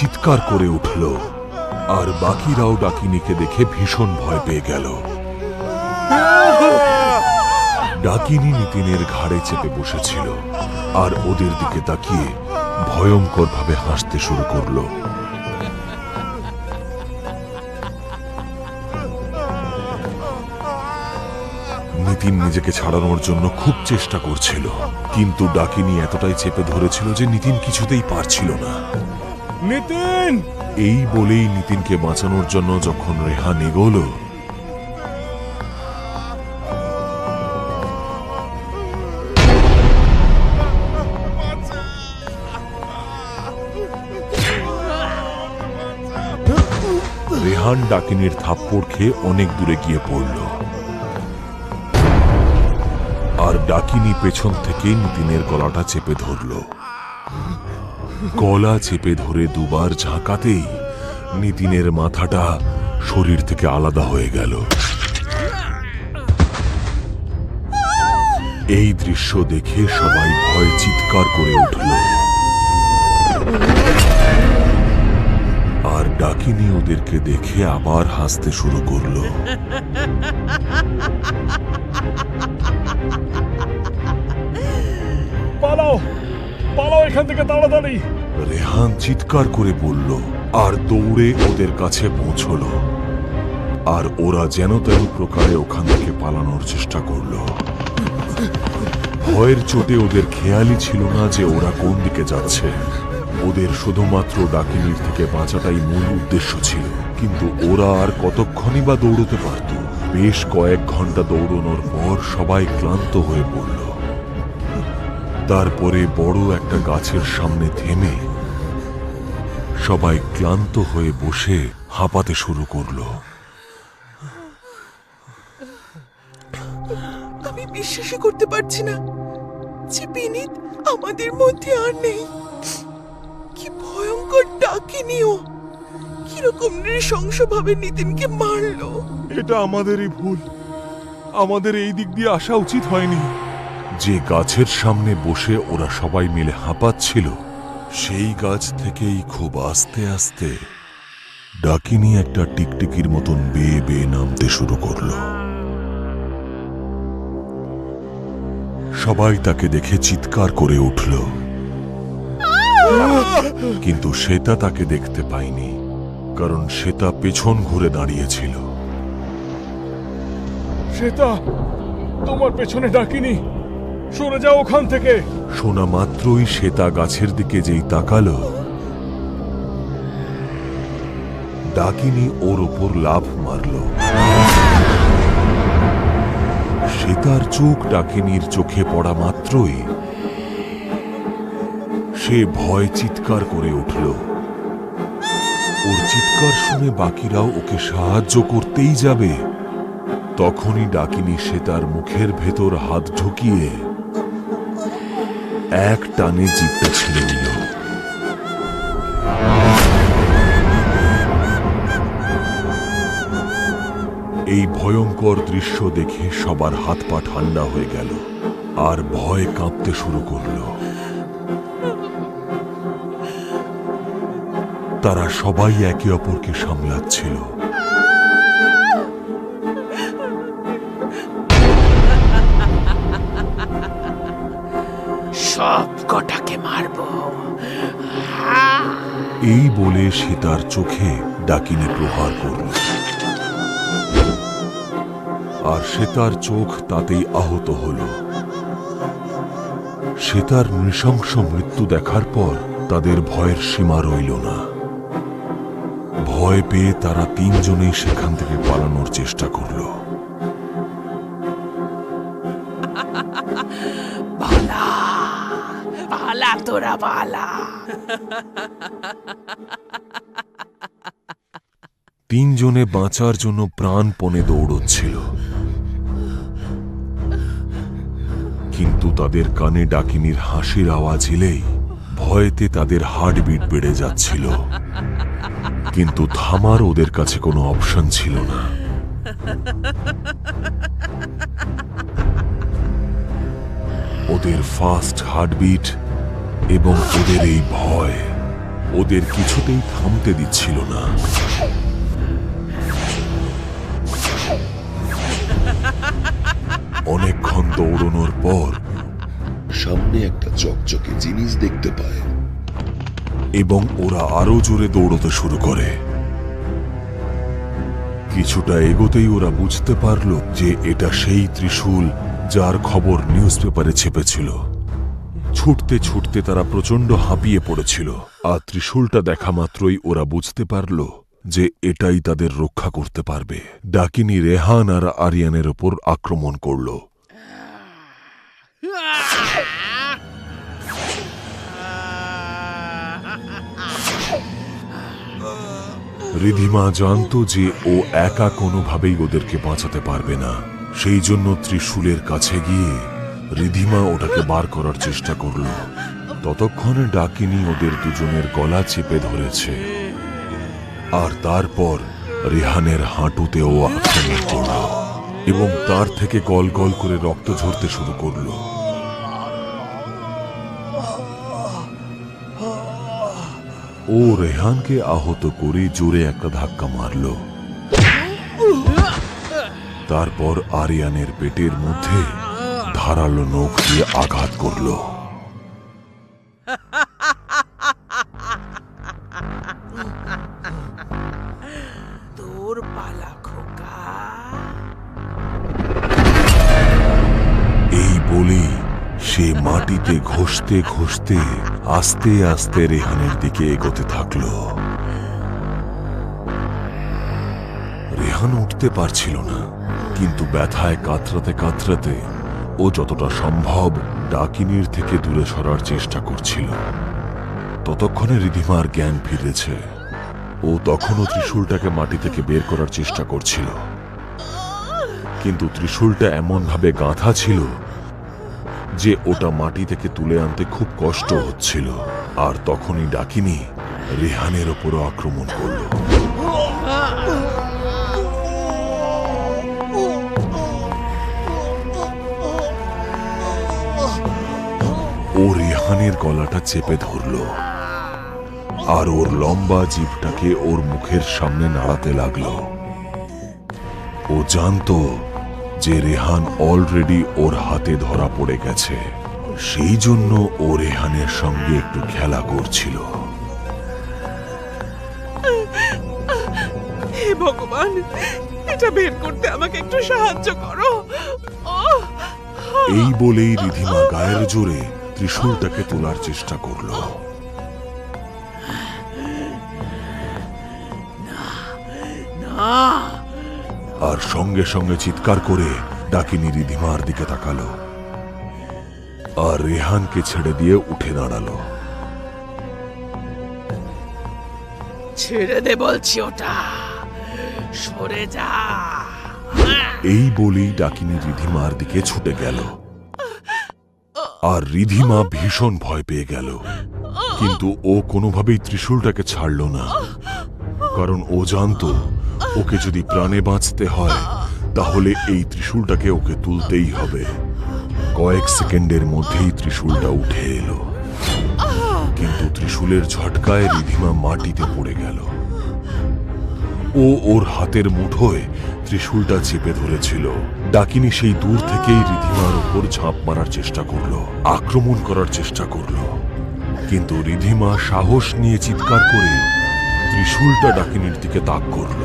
চিৎকার করে উঠল, আর বাকিরাও ডাকিনীকে দেখে ভীষণ ভয় পেয়ে গেল। ডাকিনী নিতিনের ঘাড়ে চেপে বসেছিল, আর ওদের দিকে তাকিয়ে ভয়ঙ্করভাবে হাসতে শুরু করল। নিতিন নিজেকে ছাড়ানোর জন্য খুব চেষ্টা করছিল, কিন্তু ডাকিনী এতটাই চেপে ধরেছিল যে নিতিন কিছুতেই পারছিল না। নিতিন! এই বলেই নিতিনকে বাঁচানোর জন্য যখন রেহান এগোলো, রেহান ডাকিনীর থাপ্পড় খেয়ে অনেক দূরে গিয়ে পড়ল। আর ডাকিনী পেছন থেকে নিতিনের গলাটা চেপে ধরল। গলা চেপে ধরে দুবার ঝাঁকাতেই নিতিনের মাথাটা শরীর থেকে আলাদা হয়ে গেল। এই দৃশ্য দেখে সবাই ভয়ে চিৎকার করে উঠল। আর ডাকিনি ওদেরকে দেখে আবার হাসতে শুরু করল। পালাও। পালাও এখান থেকে তাড়াতাড়ি। রেহান চিৎকার করে বলল, আর দৌড়ে ওদের কাছে পৌঁছল। আর ওরা যেন তেন প্রকারে ওখান থেকে পালানোর চেষ্টা করল। ভয়ের চোটে ওদের খেয়ালই ছিল না যে ওরা কোন দিকে যাচ্ছে। ওদের শুধুমাত্র ডাকিনির থেকে বাঁচাটাই মূল উদ্দেশ্য ছিল। কিন্তু ওরা আর কতক্ষণই বা দৌড়তে পারত? বেশ কয়েক ঘণ্টা দৌড়ানোর পর সবাই ক্লান্ত হয়ে পড়ল। তারপরে বড় একটা গাছের সামনে থেমে সবাই ক্লান্ত হয়ে বসে হাঁপাতে শুরু করল। আমি বিশ্বাসই করতে পারছি না যে বিনীত আমাদের মধ্যে আর নেই। কি ভয়ঙ্কর ডাকিনিও কীরকম নৃশংসভাবে নিতিনকে মারলো। এটা আমাদেরই ভুল। আমাদের এই দিক দিয়ে আসা উচিত হয়নি। যে গাছের সামনে বসে ওরা সবাই মিলে হাঁপাচ্ছিল, সেই গাছ থেকেই খুব আস্তে আস্তে ডাকিনী একটা টিকটিকির মতন বেয়ে বেয়ে নামতে শুরু করল। সবাই তাকে দেখে চিৎকার করে উঠল। কিন্তু শ্বেতা তাকে দেখতে পায়নি কারণ শ্বেতা পেছন ঘুরে দাঁড়িয়েছিল। শ্বেতা তোমার পেছনে ডাকিনি? সরে যাও ওখান থেকে। শোনা মাত্রই শ্বেতা গাছের দিকে যেই তাকালো, ডাকিনী ওর ওপর লাভ মারল। শ্বেতার চোখ ডাকিনীর চোখে পড়া মাত্রই সে ভয় চিৎকার করে উঠল। ওর চিৎকার শুনে বাকিরাও ওকে সাহায্য করতেই যাবে। তখনই ডাকিনী শ্বেতার মুখের ভেতর হাত ঢুকিয়ে এক টানে জিপটা ছেড়ে দিল। এই ভয়ঙ্কর দৃশ্য দেখে সবার হাত পা ঠান্ডা হয়ে গেল, আর ভয় কাঁপতে শুরু করল। তারা সবাই একে অপরকে সামলাচ্ছিল। সব কটাকে মারবো। এই বলে সে তার চোখে ডাকিনে প্রহার করল। আর সে তার চোখ তাতেই আহত হল। সে তার নৃশংস মৃত্যু দেখার পর তাদের ভয়ের সীমা রইল না। ভয় পেয়ে তারা তিনজনেই সেখান থেকে পালানোর চেষ্টা করল। তোরা পালা তিনজনে বাঁচার জন্য প্রাণপণে দৌড়চ্ছিল। কিন্তু তাদের কানে ডাকিনীর হাসির আওয়াজ এলেই ভয়েতে তাদের হার্টবিট বেড়ে যাচ্ছিল। কিন্তু থামার ওদের কাছে কোনো অপশন ছিল না। ওদের ফাস্ট হার্টবিট এবং ওদের এই ভয় ওদের কিছুতেই থামতে দিচ্ছিল না। অনেকক্ষণ দৌড়নোর পর সামনে একটা চকচকে জিনিস দেখতে পায়। এবং ওরা আরও জোরে দৌড়তে শুরু করে। কিছুটা এগোতেই ওরা বুঝতে পারল যে এটা সেই ত্রিশূল যার খবর নিউজ পেপারে ছেপেছিল। ছুটতে ছুটতে তারা প্রচণ্ড হাঁপিয়ে পড়েছিল। আর ত্রিশূলটা দেখা মাত্রই ওরা বুঝতে পারল যে এটাই তাদের রক্ষা করতে পারবে। ডাকিনী রেহান আর আরিয়ানের ওপর আক্রমণ করল। রিধিমা জানতো যে ও একা কোনোভাবেই ওদেরকে বাঁচাতে পারবে না। সেই জন্য ত্রিশূলের কাছে গিয়ে রিধিমা ওটাকে বার করার চেষ্টা করল। ততক্ষণে ডাকিনী ওদের দুজনের গলা চেপে ধরেছে। আর তারপর রেহানের হাঁটুতেও আক্রমণ করল এবং তার থেকে গল গল করে রক্ত ঝরতে শুরু করল। ও রেহানকে আহত করে জোরে একটা ধাক্কা মারল। তারপর আরিয়ানের পেটের মধ্যে ধারালো নখ দিয়ে আঘাত করল। তোর পালা খোকা। এই বলে সে মাটিতে ঘষতে ঘষতে আস্তে আস্তে রেহানের দিকে এগোতে থাকল। রেহান উঠতে পারছিল না কিন্তু ব্যথায় কাতরাতে কাতরাতে ও যতটা সম্ভব ডাকিনীর থেকে দূরে সরার চেষ্টা করছিল। ততক্ষণে রিধিমার জ্ঞান ফিরেছে। ও তখনও ত্রিশূলটাকে মাটি থেকে বের করার চেষ্টা করছিল। কিন্তু ত্রিশূলটা এমনভাবে গাঁথা ছিল যে ওটা মাটি থেকে তুলে আনতে খুব কষ্ট হচ্ছিল। আর তখনই ডাকিনি রেহানের ওপরও আক্রমণ করল। রেহানের গলাটা চেপে ধরল। আর ওর লম্বা জিভটাকে ওর মুখের সামনে নাড়াতে লাগল। ও জানতো যে রেহান অলরেডি ওর হাতে ধরা পড়ে গেছে। সেই জন্য ও রেহানের সঙ্গে একটু খেলা করছিল। হে ভগবান এটা বের করতে আমাকে একটু সাহায্য করো! এই বলেই রিধিমা গায়ের জোরে ত্রিশূলটাকে তোলার চেষ্টা করল। আর সঙ্গে সঙ্গে চিৎকার করে ডাকিনী রিধিমার দিকে তাকালো। আর রেহানকে ছেড়ে দিয়ে উঠে দাঁড়াল। ছেড়ে দে বলছি ওটা। সরে যা। এই বলেই ডাকিনী রিধিমার দিকে ছুটে গেল। আর রিধিমা ভীষণ ভয় পেয়ে গেল। কিন্তু ও কোনোভাবেই ত্রিশূলটাকে ছাড়ল না। কারণ ও জানতো, ওকে যদি প্রাণে বাঁচতে হয়, তাহলে এই ত্রিশূলটাকে ওকে তুলতেই হবে। কয়েক সেকেন্ডের মধ্যেই ত্রিশূলটা উঠে এলো। কিন্তু ত্রিশূলের ঝটকায় রিধিমা মাটিতে পড়ে গেল। ও ওর হাতের মুঠোয় ত্রিশূলটা চেপে ধরেছিল। ডাকিনী সেই দূর থেকেই রিধিমার উপর ঝাঁপ মারার চেষ্টা করল, আক্রমণ করার চেষ্টা করল। কিন্তু রিধিমা সাহস নিয়ে চিৎকার করে ত্রিশূলটা ডাকিনীর দিকে তাক করল।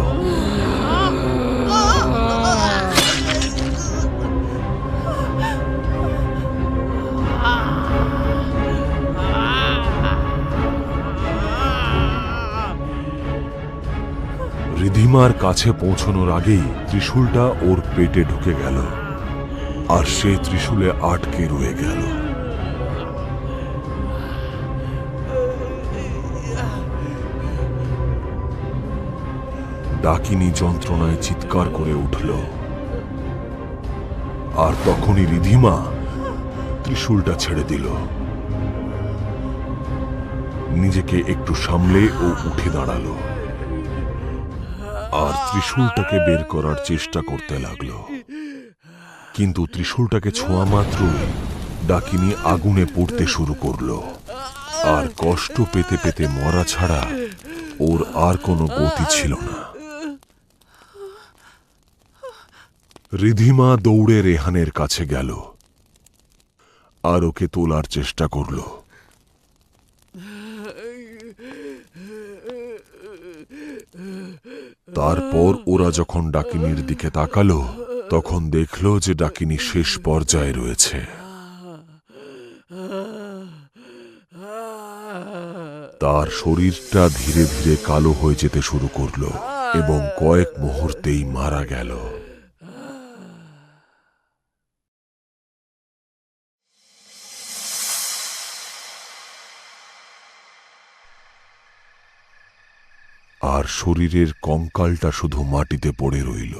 রিধিমার কাছে পৌঁছানোর আগেই ত্রিশূলটা ওর পেটে ঢুকে গেল। আর সে ত্রিশূলে আটকে রয়ে গেল। ডাকিনী যন্ত্রণায় চিৎকার করে উঠল। আর তখনই রিধিমা ত্রিশূলটা ছেড়ে দিল। নিজেকে একটু সামলে ও উঠে দাঁড়াল। আর ত্রিশূলটাকে বের করার চেষ্টা করতে লাগল। কিন্তু ত্রিশূলটাকে ছোঁয়া মাত্রই ডাকিনী আগুনে পড়তে শুরু করল। আর কষ্ট পেতে পেতে মরা ছাড়া ওর আর কোনো গতি ছিল না। রিধিমা দৌড়ে রেহানের কাছে গেল আর ওকে তোলার চেষ্টা করল। তারপর ওরা যখন ডাকিনীর দিকে তাকালো, তখন দেখল যে ডাকিনী শেষ পর্যায়ে রয়েছে। তার শরীরটা ধীরে ধীরে কালো হয়ে যেতে শুরু করল এবং কয়েক মুহূর্তেই মারা গেল। আর শরীরের কঙ্কালটা শুধু মাটিতে পড়ে রইল।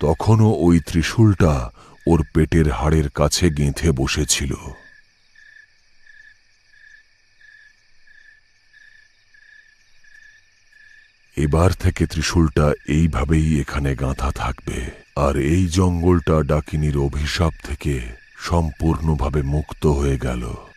তখনও ওই ত্রিশূলটা ওর পেটের হাড়ের কাছে গেঁথে বসেছিল। এবার থেকে ত্রিশূলটা এইভাবেই এখানে গাঁথা থাকবে, আর এই জঙ্গলটা ডাকিনীর অভিশাপ থেকে সম্পূর্ণভাবে মুক্ত হয়ে গেল।